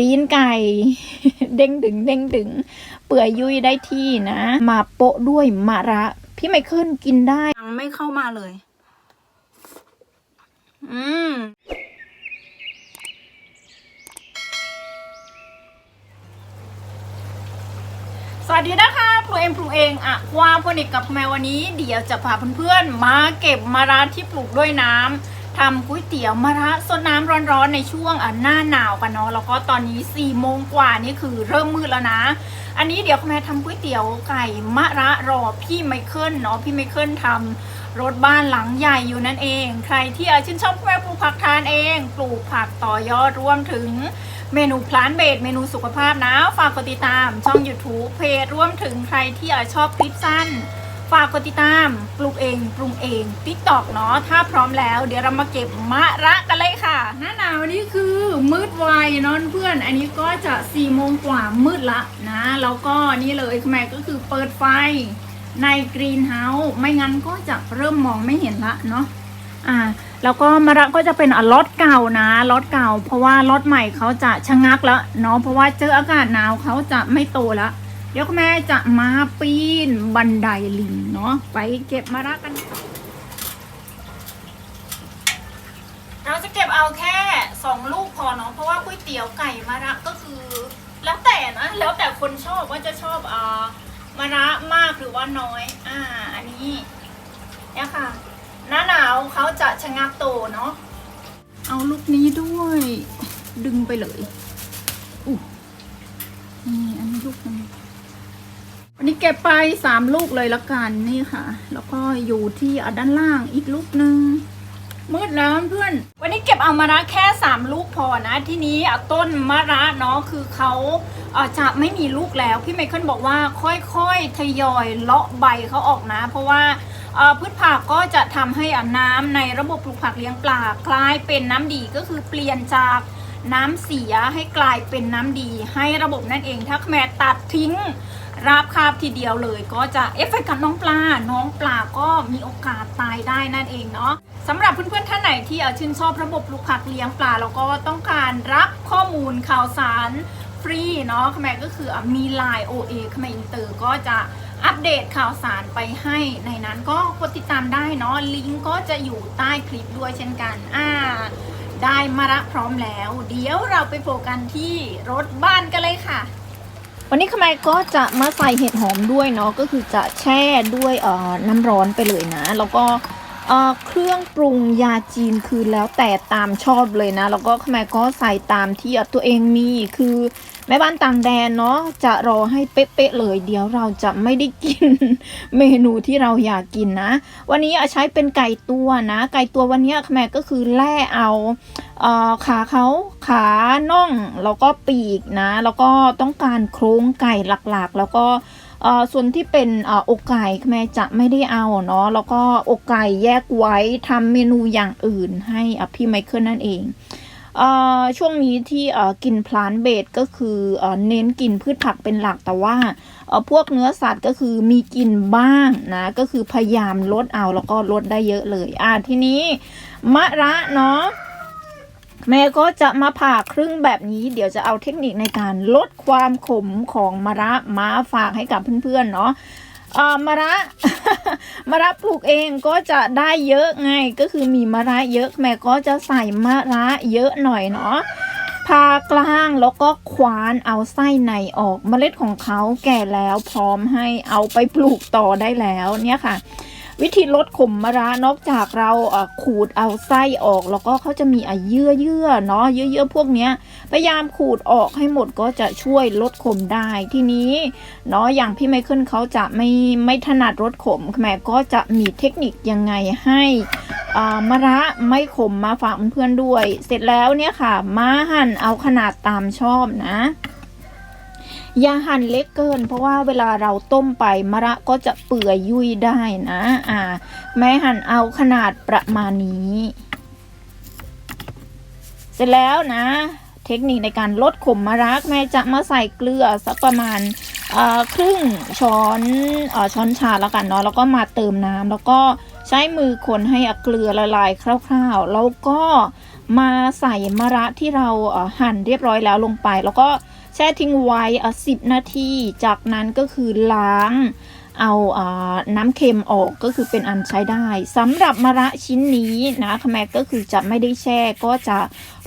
ตีนไก่ เด้งดึงเด้งดึง เปื่อยยุ่ยได้ที่นะ มาโปะด้วยมะระ พี่ไมเคิลกินได้ยังไม่เข้ามาเลย อืมสวัสดีนะคะพลูเองพลูเองอะว่าพนิกกับแมววันนี้ เดี๋ยวจะพาเพื่อนๆมาเก็บมะระที่ปลูกด้วยน้ำ ทำก๋วยเตี๋ยวมะระสดน้ำร้อนๆในช่วงหน้าหนาวกันเนาะแล้วก็ตอนนี้4ี่โมงกว่านี่คือเริ่มมืดแล้วนะ อันนี้เดี๋ยวคุณแม่ทำก๋วยเตี๋ยวไก่มะระรอพี่ไมเคิลเนาะพี่ไมเคิลทำรถบ้านหลังใหญ่อยู่นั่นเอง ใครที่ชื่นชอบแม่ปลูกผักทานเอง ปลูกผักต่อยอดรวมถึงเมนูพลานเบดเมนูสุขภาพนะ ฝากกดติดตามช่อง YouTube เพจรวมถึงใครที่อชอบคลิปสั้น ฝากกดติดตามปลูกเองปรุงเอง t ิ k t o k เนาะถ้าพร้อมแล้ว เดี๋ยวเรามาเก็บมะระกันเลยค่ะ หน้าหนาวนี่คือมืดไวเนอนเพื่อน อันนี้ก็จะ4ี่โมงกว่ามืดละนะแล้วก็นี่เลยแม่ก็คือเปิดไฟในกรีนเฮาส์ไม่งั้นก็จะเริ่มมองไม่เห็นละเนาะอ่าแล้วก็มะระก็จะเป็นอะรถเก่านะรถเก่า เพราะว่ารถใหม่เขาจะชะงักแล้วเนาะเพราะว่าเจออากาศหนาวเขาจะไม่โตแล้ว เดี๋ยวคุณแม่จะมาปีนบันไดลิงเนาะไปเก็บมะระกัน เราจะเก็บเอาแค่สองลูกพอเนาะเพราะว่าก๋วยเตี๋ยวไก่มะระก็คือ แล้วแต่นะแล้วแต่คนชอบว่าจะชอบอ่ามะระมากหรือว่าน้อย อ่า อันนี้เนี่ยค่ะหน้าหนาวเขาจะชะงักโตเนาะเอาลูกนี้ด้วย ดึงไปเลยอู้นี่อันนี้ลูกนึง วันนี้เก็บไปสามลูกเลยละกันนี่ค่ะ แล้วก็อยู่ที่อะด้านล่างอีกลูกหนึ่งมืดแล้วเพื่อน วันนี้เก็บเอามะระแค่สามลูกพอนะ ทีนี้ต้นมะระเนาะคือเขาจะไม่มีลูกแล้ว พี่ไมเคิลบอกว่าค่อยๆ ทยอยเลาะใบเขาออกนะ เพราะว่าพืชผักก็จะทำให้น้ำในระบบปลูกผักเลี้ยงปลากลายเป็นน้ำดีก็คือเปลี่ยนจากน้ำเสียให้กลายเป็นน้ำดีให้ระบบนั่นเองถ้าแม่ตัดทิ้ง ราบคาบทีเดียวเลย ก็จะเอฟเฟกต์กับน้องปลา น้องปลาก็มีโอกาสตายได้นั่นเองเนาะสำหรับเพื่อนๆท่านไหนที่ชื่นชอบระบบปลูกผักเลี้ยงปลาแล้วก็ต้องการรับข้อมูลข่าวสารฟรีเนาะแม่ก็คือมี Line OA ขมอินเตอร์ก็จะอัปเดตข่าวสารไปให้ในนั้นก็กดติดตามได้เนาะลิงก์ก็จะอยู่ใต้คลิปด้วยเช่นกันอ่าได้มาระพร้อมแล้ว เดี๋ยวเราไปโฟกันที่รถบ้านกันเลยค่ะ วันนี้ขมายก็จะมาใส่เห็ดหอมด้วยเนาะก็คือจะแช่ด้วยเอ่อน้ำร้อนไปเลยนะ แล้วก็ เครื่องปรุงยาจีนคือแล้วแต่ตามชอบเลยนะ แล้วก็ขมายก็ใส่ตามที่ตัวเองมีคือแม่บ้านต่างแดนเนาะจะรอให้เป๊ะๆเลยเดี๋ยวเราจะไม่ได้กินเมนูที่เราอยากกินนะ วันนี้ใช้เป็นไก่ตัวนะ ไก่ตัววันนี้แม่ก็คือแล่เอาเออขาเขาขาน่องแล้วก็ปีกนะ แล้วก็ต้องการโครงไก่หลักๆ แล้วก็ ส่วนที่เป็นอกไก่แม่จะไม่ได้เอาเนาะแล้วก็อกไก่แยกไว้ทำเมนูอย่างอื่นให้พี่ไมเคิลนั่นเองช่วงนี้ที่เอ่อกินพลานเบดก็คือเอ่อเน้นกินพืชผักเป็นหลักแต่ว่าพวกเนื้อสัตว์ก็คือมีกินบ้างนะก็คือพยายามลดเอาแล้วก็ลดได้เยอะเลยอะทีนี้มะระเนาะ แม่ก็จะมาผ่าครึ่งแบบนี้เดี๋ยวจะเอาเทคนิคในการลดความขมของมะระมาฝากให้กับเพื่อนๆเนาะมะระมะระปลูกเองก็จะได้เยอะไงก็คือมีมะระเยอะแม่ก็จะใส่มะระเยอะหน่อยเนาะพากลางแล้วก็ควานเอาไส้ในออกเมล็ดของเขาแก่แล้วพร้อมให้เอาไปปลูกต่อได้แล้วเนี่ยค่ะ วิธีลดขมมะระนอกจากเราขูดเอาไส้ออก แล้วก็เขาจะมีเยื่อเยื่อๆเนาะเยื่อเยื่อๆพวกเนี้ยพยายามขูดออกให้หมดก็จะช่วยลดขมได้ทีนี้เนาะอย่างพี่ไมเคิลเขาจะไม่ไม่ถนัดรสขมแม่ก็จะมีเทคนิคยังไงให้มะระไม่ขมมาฝากเพื่อนๆด้วย เสร็จแล้วเนี่ยค่ะมาหั่นเอาขนาดตามชอบนะ อย่าหั่นเล็กเกิน เพราะว่าเวลาเราต้มไปมะระก็จะเปื่อยยุ่ยได้นะอ่าแม่หั่นเอาขนาดประมาณนี้ เสร็จแล้วนะ เทคนิคในการลดขมมะระแม่จะมาใส่เกลือสักประมาณครึ่งช้อนอช้อนชาแล้วกันเนาะแล้วก็มาเติมน้ำแล้วก็ใช้มือคนให้เกลือละลายคร่าวๆ แล้วก็มาใส่มะระที่เราหั่นเรียบร้อยแล้วลงไป แล้วก็ แช่ทิ้งไว้สิบนาที จากนั้นก็คือล้างเอาอาน้ำเค็มออกก็คือเป็นอันใช้ได้สำหรับมะระชิ้นนี้นะคแมก็คือจะไม่ได้แช่ก็จะ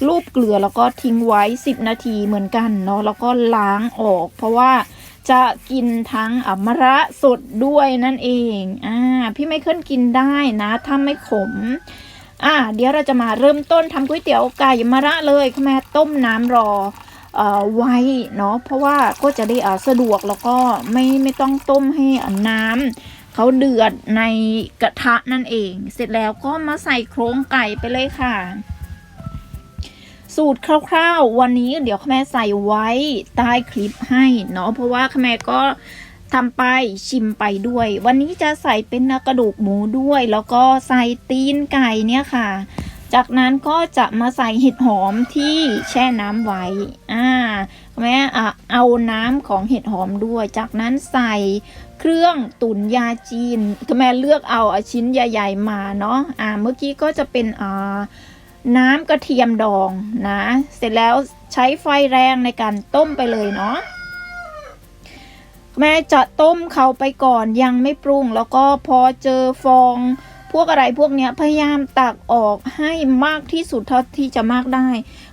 ลูบเกลือแล้วก็ทิ้งไว้ 10 นาทีเหมือนกันเนาะแล้วก็ล้างออก เพราะว่าจะกินทั้งอมะระสดด้วยนั่นเองอ่าพี่ไม่เคลื่อนกินได้นะถ้าไม่ขมอ่าเดี๋ยวเราจะมาเริ่มต้นทำก๋วยเตี๋ยวไก่มะระเลยค่ะแม่ต้มน้ำรอ ไว้เนาะเพราะว่าก็จะได้อ่าสะดวกแล้วก็ไม่ไม่ต้องต้มให้น้ำเขาเดือดในกระทะนั่นเอง เสร็จแล้วก็มาใส่โครงไก่ไปเลยค่ะ สูตรคร่าวๆ วันนี้เดี๋ยวแม่ใส่ไว้ใต้คลิปให้เนาะเพราะว่าแม่ก็ทำไปชิมไปด้วย วันนี้จะใส่เป็นกระดูกหมูด้วย แล้วก็ใส่ตีนไก่เนี่ยค่ะ จากนั้นก็จะมาใส่เห็ดหอมที่แช่น้ำไว้ อ่าแม่เอาน้ำของเห็ดหอมด้วย จากนั้นใส่เครื่องตุ๋นยาจีนก็แม่เลือกเอาชิ้นใหญ่ๆมาเนาะ อ่า เมื่อกี้ก็จะเป็นอ่าน้ำกระเทียมดองนะ เสร็จแล้วใช้ไฟแรงในการต้มไปเลยเนาะแม่จะต้มเขาไปก่อนยังไม่ปรุง แล้วก็พอเจอฟอง วกอะไรพวกเนี้ยพยายามตักออกให้มากที่สุดเท่าที่จะมากได้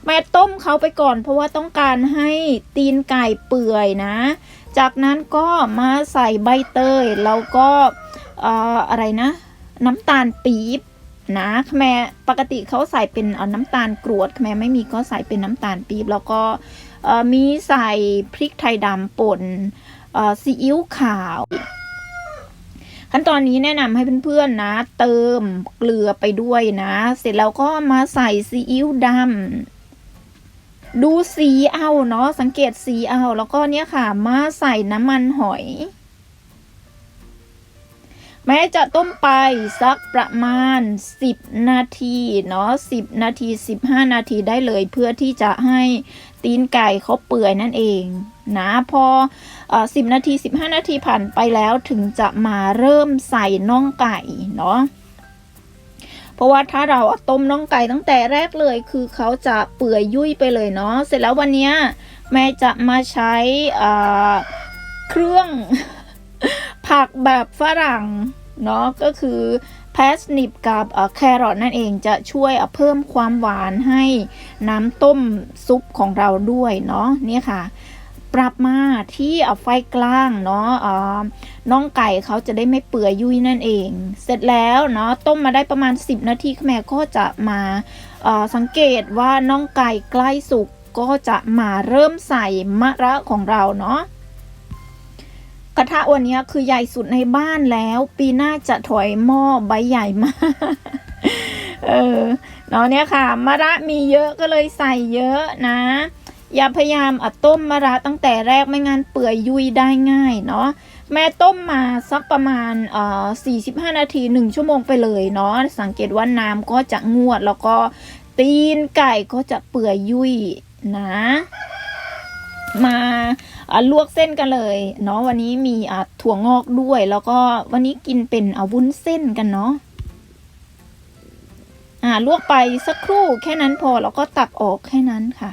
แม่ต้มเขาไปก่อน เพราะว่าต้องการให้ตีนไก่เปื่อยนะ จากนั้นก็มาใส่ใบเตยแล้วก็เอ่ออะไรนะ น้ำตาลปี๊บนะแม่ปกติเขาใส่เป็นเอาน้ำตาลกรวดแม่ไม่มีก็ใส่เป็นน้ำตาลปี๊บแล้วก็เอ่อมีใส่พริกไทยดำป่นเอ่อซีอิ๊วขาว ขั้นตอนนี้แนะนำให้เพื่อนๆนะ เติมเกลือไปด้วยนะ เสร็จแล้วก็มาใส่ซีอิ๊วดำดูสีเอาเนาะสังเกตสีเอาแล้วก็เนี่ยค่ะ มาใส่น้ำมันหอย แม้จะต้มไปสักประมาณ 10 นาทีเนาะ10 นาที 15 นาทีได้เลยเพื่อที่จะให้ตีนไก่เขาเปื่อยนั่นเองนะพออ10 นาที 15 นาทีผ่านไปแล้วถึงจะมาเริ่มใส่น่องไก่เนาะเพราะว่าถ้าเราต้มน่องไก่ตั้งแต่แรกเลย คือเขาจะเปื่อยยุ่ยไปเลยเนาะเสร็จแล้ววันนี้แม่จะมาใช้เครื่อง ผักแบบฝรั่งเนาะก็คือแพสนิปกับแครอทนั่นเองจะช่วยเพิ่มความหวานให้น้ำต้มซุปของเราด้วยเนาะนี่ค่ะ ปรับมาที่ไฟกลางเนาะน้องไก่เขาจะได้ไม่เปื่อยยุ่ยนั่นเอง เสร็จแล้วเนาะต้มมาได้ประมาณ 10 นาทีแม่ก็จะมาสังเกตว่าน้องไก่ใกล้สุกก็จะมาเริ่มใส่มะระของเราเนาะ กระทะวันนี้คือใหญ่สุดในบ้านแล้ว ปีหน้าจะถอยหม้อใบใหญ่มาเออเนาะเนี่ยค่ะมะระมีเยอะก็เลยใส่เยอะนะ อย่าพยายามอัดต้มมะระตั้งแต่แรกไม่งั้นเปื่อยยุยได้ง่ายเนาะแม่ต้มมาสักประมาณเอ่อ45 นาที 1 ชั่วโมงไปเลยเนาะสังเกตว่าน้ำก็จะงวดแล้วก็ตีนไก่ก็จะเปื่อยยุยนะ มาลวกเส้นกันเลยเนาะวันนี้มีถั่วงอกด้วย แล้วก็วันนี้กินเป็นอาวุ้นเส้นกันเนาะอ่าลวกไปสักครู่แค่นั้นพอแล้วก็ตักออกแค่นั้นค่ะ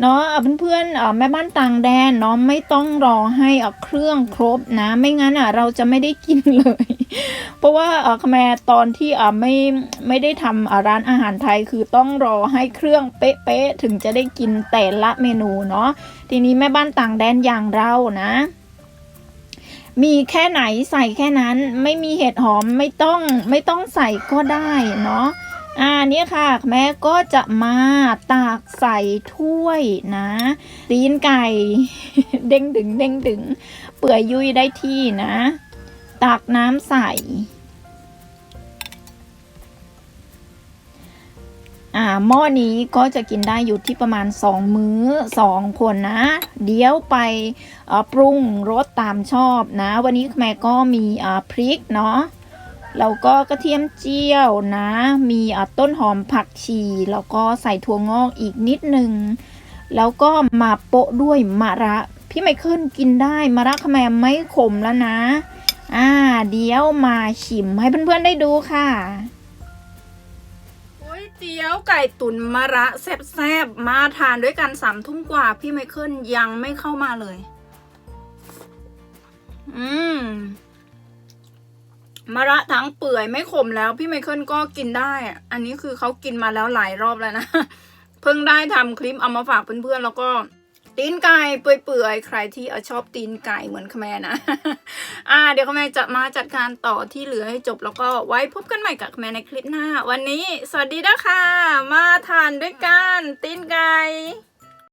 เนาะเพื่อนๆอะแม่บ้านต่างแดนเนาะไม่ต้องรอให้อะเครื่องครบนะ ไม่งั้นอะเราจะไม่ได้กินเลย เพราะว่าอะแม่ตอนที่อะไม่ไม่ได้ทำร้านอาหารไทยคือต้องรอให้เครื่องเป๊ะๆถึงจะได้กินแต่ละเมนูเนาะทีนี้แม่บ้านต่างแดนอย่างเรานะมีแค่ไหนใส่แค่นั้นไม่มีเห็ดหอมไม่ต้องไม่ต้องใส่ก็ได้เนาะ อ่านี่ค่ะ แม่ก็จะมาตากใส่ถ้วยนะตีนไก่ เด้งดึงเด้งดึง เปื่อยยุ่ยได้ที่นะ ตักน้ำใส่อ่าหม้อนี้ก็จะกินได้อยู่ที่ประมาณ 2 มื้อ 2 คนนะ เดี๋ยวไปปรุงรสตามชอบนะ วันนี้แม่ก็มีพริกเนาะ แล้วก็กระเทียมเจียวนะ มีอ่าต้นหอมผักชีแล้วก็ใส่ถั่วงอกอีกนิดนึง แล้วก็มาโปะด้วยมะระ พี่ไมเคิลกินได้มะระขแมมไม่ขมแล้วนะ อ่า เดี๋ยวมาชิมให้เพื่อนๆได้ดูค่ะนเตี๋ยวไก่ตุ๋นมะระแซ่บๆ มาทานด้วยกันสามทุ่มกว่า พี่ไมเคิลยังไม่เข้ามาเลย อืม มะระทั้งเปื่อยไม่ขมแล้วพี่ไมเคิลก็กินได้ อันนี้คือเขากินมาแล้วหลายรอบแล้วนะ เพิ่งได้ทำคลิปเอามาฝากเพื่อนๆแล้วก็ตีนไก่เปื่อยๆใครที่ชอบตีนไก่เหมือนคแมนะ อ่า เดี๋ยวคแมจะมาจัดการต่อที่เหลือให้จบแล้วก็ไว้พบกันใหม่กับคแมในคลิปหน้า วันนี้ สวัสดีนะคะมาทานด้วยกันตีนไก่